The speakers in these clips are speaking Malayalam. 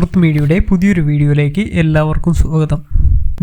അമൃത് മീഡിയയുടെ പുതിയൊരു വീഡിയോയിലേക്ക് എല്ലാവർക്കും സ്വാഗതം.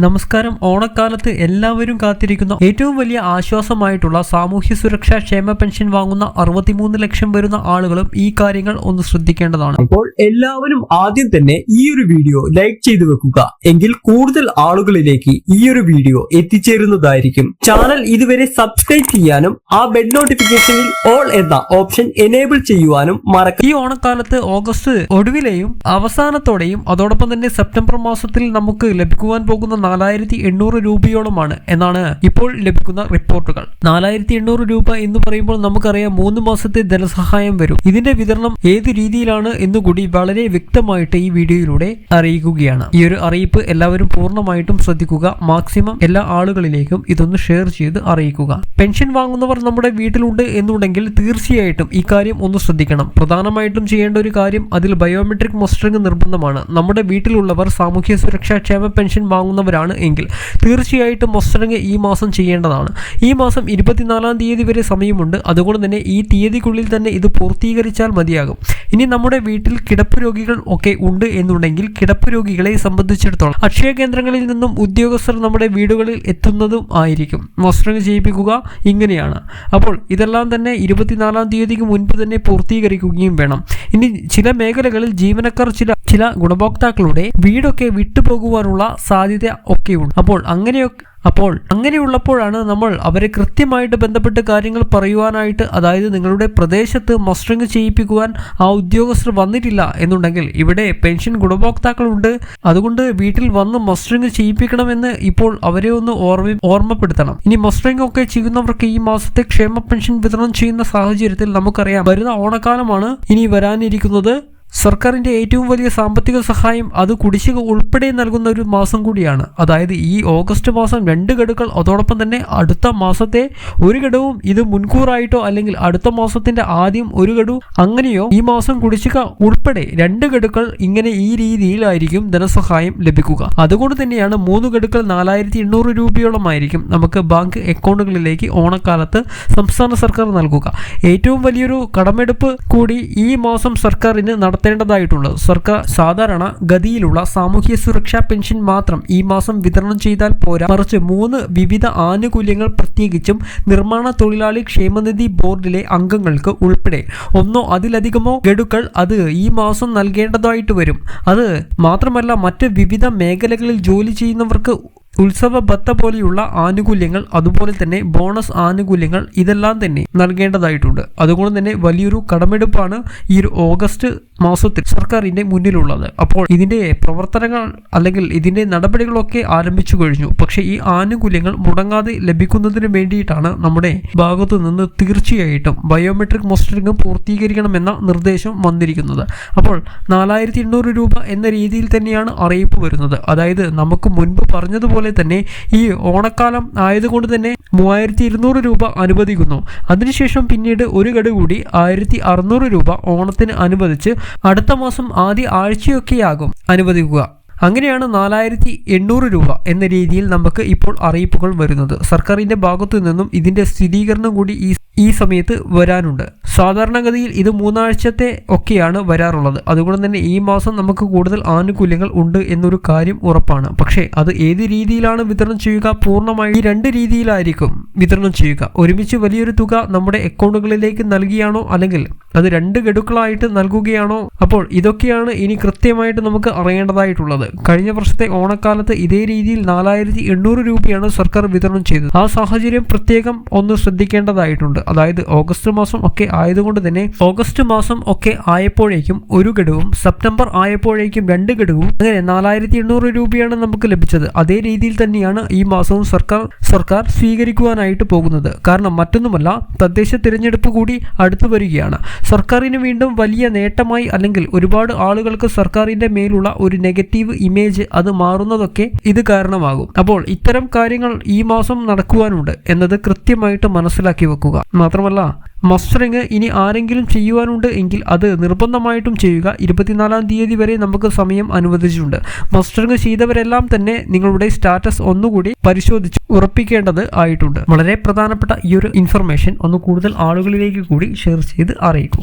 നമസ്കാരം. ഓണക്കാലത്ത് എല്ലാവരും കാത്തിരിക്കുന്ന ഏറ്റവും വലിയ ആശ്വാസമായിട്ടുള്ള സാമൂഹ്യ സുരക്ഷാ ക്ഷേമ പെൻഷൻ വാങ്ങുന്ന അറുപത്തിമൂന്ന് ലക്ഷം വരുന്ന ആളുകളും ഈ കാര്യങ്ങൾ ഒന്ന് ശ്രദ്ധിക്കേണ്ടതാണ്. അപ്പോൾ എല്ലാവരും ആദ്യം തന്നെ ഈ ഒരു വീഡിയോ ലൈക്ക് ചെയ്തു വെക്കുക. എങ്കിൽ കൂടുതൽ ആളുകളിലേക്ക് ഈ ഒരു വീഡിയോ എത്തിച്ചേരുന്നതായിരിക്കും. ചാനൽ ഇതുവരെ സബ്സ്ക്രൈബ് ചെയ്യാനും ആ ബെൽ നോട്ടിഫിക്കേഷനിൽ ഓൾ എന്ന ഓപ്ഷൻ എനേബിൾ ചെയ്യുവാനും മറക്ക ഈ ഓണക്കാലത്ത് ഓഗസ്റ്റ് ഒടുവിലെയും അവസാനത്തോടെയും അതോടൊപ്പം തന്നെ സെപ്റ്റംബർ മാസത്തിൽ നമുക്ക് ലഭിക്കുവാൻ പോകുന്ന നാലായിരത്തി എണ്ണൂറ് രൂപയോളമാണ് എന്നാണ് ഇപ്പോൾ ലഭിക്കുന്ന റിപ്പോർട്ടുകൾ. നാലായിരത്തി എണ്ണൂറ് രൂപ എന്ന് പറയുമ്പോൾ നമുക്കറിയാം മൂന്ന് മാസത്തെ ധനസഹായം വരും. ഇതിന്റെ വിതരണം ഏത് രീതിയിലാണ് എന്നുകൂടി വളരെ വ്യക്തമായിട്ട് ഈ വീഡിയോയിലൂടെ അറിയിക്കുകയാണ്. ഈ ഒരു അറിയിപ്പ് എല്ലാവരും പൂർണമായിട്ടും ശ്രദ്ധിക്കുക. മാക്സിമം എല്ലാ ആളുകളിലേക്കും ഇതൊന്ന് ഷെയർ ചെയ്ത് അറിയിക്കുക. പെൻഷൻ വാങ്ങുന്നവർ നമ്മുടെ വീട്ടിലുണ്ട് എന്നുണ്ടെങ്കിൽ തീർച്ചയായിട്ടും ഈ കാര്യം ഒന്ന് ശ്രദ്ധിക്കണം. പ്രധാനമായിട്ടും ചെയ്യേണ്ട ഒരു കാര്യം അതിൽ ബയോമെട്രിക് മസ്റ്ററിംഗ് നിർബന്ധമാണ്. നമ്മുടെ വീട്ടിലുള്ളവർ സാമൂഹ്യ സുരക്ഷാ ക്ഷേമ പെൻഷൻ വാങ്ങുന്നവരാണ്. എങ്കിൽ തീർച്ചയായിട്ടും മസ്റ്ററിംഗ് ഈ മാസം ചെയ്യേണ്ടതാണ്. ഈ മാസം ഇരുപത്തിനാലാം തീയതി വരെ സമയമുണ്ട്. അതുകൊണ്ട് തന്നെ ഈ തീയതിക്കുള്ളിൽ തന്നെ ഇത് പൂർത്തീകരിച്ചാൽ മതിയാകും. ഇനി നമ്മുടെ വീട്ടിൽ കിടപ്പ് രോഗികൾ ഒക്കെ ഉണ്ട് എന്നുണ്ടെങ്കിൽ കിടപ്പ് രോഗികളെ സംബന്ധിച്ചിടത്തോളം അക്ഷയ കേന്ദ്രങ്ങളിൽ നിന്നും ഉദ്യോഗസ്ഥർ നമ്മുടെ വീടുകളിൽ എത്തുന്നതും ആയിരിക്കും. മസ്റ്ററിംഗ് ചെയ്യിപ്പിക്കുക ഇങ്ങനെയാണ്. അപ്പോൾ ഇതെല്ലാം തന്നെ ഇരുപത്തിനാലാം തീയതിക്ക് മുൻപ് തന്നെ പൂർത്തീകരിക്കുകയും വേണം. ഇനി ചില മേഖലകളിൽ ജീവനക്കാർ ചില ചില ഗുണഭോക്താക്കളുടെ വീടൊക്കെ വിട്ടുപോകുവാനുള്ള സാധ്യത ഒക്കെയുണ്ട്. അപ്പോൾ അങ്ങനെയൊക്കെ അപ്പോൾ അങ്ങനെയുള്ളപ്പോഴാണ് നമ്മൾ അവരെ കൃത്യമായിട്ട് ബന്ധപ്പെട്ട് കാര്യങ്ങൾ പറയുവാനായിട്ട് അതായത് നിങ്ങളുടെ പ്രദേശത്ത് മസ്റ്ററിങ് ചെയ്യിപ്പിക്കുവാൻ ആ ഉദ്യോഗസ്ഥർ വന്നിട്ടില്ല എന്നുണ്ടെങ്കിൽ ഇവിടെ പെൻഷൻ ഗുണഭോക്താക്കളുണ്ട്. അതുകൊണ്ട് വീട്ടിൽ വന്ന് മസ്റ്ററിങ് ചെയ്യിപ്പിക്കണമെന്ന് ഇപ്പോൾ അവരെ ഒന്ന് ഓർമ്മ ഓർമ്മപ്പെടുത്തണം. ഇനി മസ്റ്ററിങ് ഒക്കെ ചെയ്യുന്നവർക്ക് ഈ മാസത്തെ ക്ഷേമ പെൻഷൻ വിതരണം ചെയ്യുന്ന സാഹചര്യത്തിൽ നമുക്കറിയാം വരുന്ന ഓണക്കാലമാണ് ഇനി വരാനിരിക്കുന്നത്. സർക്കാരിന്റെ ഏറ്റവും വലിയ സാമ്പത്തിക സഹായം അത് കുടിശ്ശിക ഉൾപ്പെടെ നൽകുന്ന ഒരു മാസം കൂടിയാണ്. അതായത് ഈ ഓഗസ്റ്റ് മാസം രണ്ട് ഗഡുക്കൾ അതോടൊപ്പം തന്നെ അടുത്ത മാസത്തെ ഒരു ഘടവും ഇത് മുൻകൂറായിട്ടോ അല്ലെങ്കിൽ അടുത്ത മാസത്തിന്റെ ആദ്യം ഒരു ഗഡു അങ്ങനെയോ ഈ മാസം കുടിശ്ശിക ഉൾപ്പെടെ രണ്ട് ഗഡുക്കൾ ഇങ്ങനെ ഈ രീതിയിലായിരിക്കും ധനസഹായം ലഭിക്കുക. അതുകൊണ്ട് തന്നെയാണ് മൂന്ന് ഗഡുക്കൾ നാലായിരത്തി എണ്ണൂറ് രൂപയോളമായിരിക്കും നമുക്ക് ബാങ്ക് അക്കൗണ്ടുകളിലേക്ക് ഓണക്കാലത്ത് സംസ്ഥാന സർക്കാർ നൽകുക. ഏറ്റവും വലിയൊരു കടമെടുപ്പ് കൂടി ഈ മാസം സർക്കാരിന് നടത്തേണ്ടതായിട്ടുള്ളത്. സർക്കാർ സാധാരണ ഗതിയിലുള്ള സാമൂഹ്യ സുരക്ഷാ പെൻഷൻ മാത്രം ഈ മാസം വിതരണം ചെയ്താൽ പോരാ. മറിച്ച് മൂന്ന് വിവിധ ആനുകൂല്യങ്ങൾ പ്രത്യേകിച്ചും നിർമ്മാണ തൊഴിലാളി ക്ഷേമനിധി ബോർഡിലെ അംഗങ്ങൾക്ക് ഉൾപ്പെടെ. ഒന്നോ അതിലധികമോ ഗഡുക്കൾ അത് ഈ മാസം നൽകേണ്ടതായിട്ട് വരും. അത് മാത്രമല്ല മറ്റ് വിവിധ മേഖലകളിൽ ജോലി ചെയ്യുന്നവർക്ക് ഉത്സവ ഭത്ത പോലെയുള്ള ആനുകൂല്യങ്ങൾ അതുപോലെ തന്നെ ബോണസ് ആനുകൂല്യങ്ങൾ ഇതെല്ലാം തന്നെ നൽകേണ്ടതായിട്ടുണ്ട്. അതുകൊണ്ട് തന്നെ വലിയൊരു കടമെടുപ്പാണ് ഈ ഒരു ഓഗസ്റ്റ് മാസത്തിൽ സർക്കാരിന്റെ മുന്നിലുള്ളത്. അപ്പോൾ ഇതിന്റെ പ്രവർത്തനങ്ങൾ അല്ലെങ്കിൽ ഇതിന്റെ നടപടികളൊക്കെ ആരംഭിച്ചു കഴിഞ്ഞു. പക്ഷേ ഈ ആനുകൂല്യങ്ങൾ മുടങ്ങാതെ ലഭിക്കുന്നതിന് വേണ്ടിയിട്ടാണ് നമ്മുടെ ഭാഗത്തു നിന്ന് തീർച്ചയായിട്ടും ബയോമെട്രിക് മോസ്റ്ററിംഗ് പൂർത്തീകരിക്കണമെന്ന നിർദ്ദേശം വന്നിരിക്കുന്നത്. അപ്പോൾ നാലായിരത്തി എണ്ണൂറ് രൂപ എന്ന രീതിയിൽ തന്നെയാണ് അറിയിപ്പ് വരുന്നത്. അതായത് നമുക്ക് മുൻപ് പറഞ്ഞതുപോലെ തന്നെ ഈ ഓണക്കാലം ആയതുകൊണ്ട് തന്നെ മൂവായിരത്തി ഇരുന്നൂറ് രൂപ അനുവദിക്കുന്നു. അതിനുശേഷം പിന്നീട് ഒരു ഗഡു കൂടി ആയിരത്തി അറുന്നൂറ് രൂപ ഓണത്തിന് അനുവദിച്ച് അടുത്ത മാസം ആദ്യ ആഴ്ചയൊക്കെയാകും അനുവദിക്കുക. അങ്ങനെയാണ് നാലായിരത്തി എണ്ണൂറ് രൂപ എന്ന രീതിയിൽ നമുക്ക് ഇപ്പോൾ അറിയിപ്പുകൾ വരുന്നത്. സർക്കാരിന്റെ ഭാഗത്തു നിന്നും ഇതിന്റെ സ്ഥിരീകരണം കൂടി ഈ ഈ സമയത്ത് വരാനുണ്ട്. സാധാരണഗതിയിൽ ഇത് മൂന്നാഴ്ചത്തെ ഒക്കെയാണ് വരാറുള്ളത്. അതുകൊണ്ട് തന്നെ ഈ മാസം നമുക്ക് കൂടുതൽ ആനുകൂല്യങ്ങൾ ഉണ്ട് എന്നൊരു കാര്യം ഉറപ്പാണ്. പക്ഷേ അത് ഏത് രീതിയിലാണ് വിതരണം ചെയ്യുക പൂർണമായി? ഈ രണ്ട് രീതിയിലായിരിക്കും വിതരണം ചെയ്യുക. ഒരുമിച്ച് വലിയൊരു തുക നമ്മുടെ അക്കൗണ്ടുകളിലേക്ക് നൽകിയാണോ? അല്ലെങ്കിൽ അത് രണ്ട് ഗഡുക്കളായിട്ട് നൽകുകയാണോ? അപ്പോൾ ഇതൊക്കെയാണ് ഇനി കൃത്യമായിട്ട് നമുക്ക് അറിയേണ്ടതായിട്ടുള്ളത്. കഴിഞ്ഞ വർഷത്തെ ഓണക്കാലത്ത് ഇതേ രീതിയിൽ നാലായിരത്തി രൂപയാണ് സർക്കാർ വിതരണം ചെയ്തത്. ആ സാഹചര്യം പ്രത്യേകം ഒന്ന് ശ്രദ്ധിക്കേണ്ടതായിട്ടുണ്ട്. അതായത് ഓഗസ്റ്റ് മാസം ഒക്കെ ആയതുകൊണ്ട് തന്നെ ഓഗസ്റ്റ് മാസം ഒക്കെ ആയപ്പോഴേക്കും ഒരു ഘടകവും സെപ്റ്റംബർ ആയപ്പോഴേക്കും രണ്ട് ഘടകവും അങ്ങനെ നാലായിരത്തി എണ്ണൂറ് രൂപയാണ് നമുക്ക് ലഭിച്ചത്. അതേ രീതിയിൽ തന്നെയാണ് ഈ മാസവും സർക്കാർ സർക്കാർ സ്വീകരിക്കുവാനായിട്ട് പോകുന്നത്. കാരണം മറ്റൊന്നുമല്ല തദ്ദേശ തിരഞ്ഞെടുപ്പ് കൂടി അടുത്തു വരികയാണ്. സർക്കാരിന് വീണ്ടും വലിയ നേട്ടമായി അല്ലെങ്കിൽ ഒരുപാട് ആളുകൾക്ക് സർക്കാരിന്റെ മേലുള്ള ഒരു നെഗറ്റീവ് ഇമേജ് അത് മാറുന്നതൊക്കെ ഇത് കാരണമാകും. അപ്പോൾ ഇത്തരം കാര്യങ്ങൾ ഈ മാസം നടക്കുവാനുണ്ട് എന്നത് കൃത്യമായിട്ട് മനസ്സിലാക്കി വെക്കുക. മാത്രമല്ല മസ്റ്ററിങ് ഇനി ആരെങ്കിലും ചെയ്യുവാനുണ്ട് എങ്കിൽ അത് നിർബന്ധമായിട്ടും ചെയ്യുക. ഇരുപത്തിനാലാം തീയതി വരെ നമുക്ക് സമയം അനുവദിച്ചിട്ടുണ്ട്. മസ്റ്ററിങ് ചെയ്തവരെല്ലാം തന്നെ നിങ്ങളുടെ സ്റ്റാറ്റസ് ഒന്നുകൂടി പരിശോധിച്ച് ഉറപ്പിക്കേണ്ടത് ആയിട്ടുണ്ട്. വളരെ പ്രധാനപ്പെട്ട ഈ ഒരു ഇൻഫർമേഷൻ ഒന്ന് കൂടുതൽ ആളുകളിലേക്ക് കൂടി ഷെയർ ചെയ്ത് അറിയിക്കും.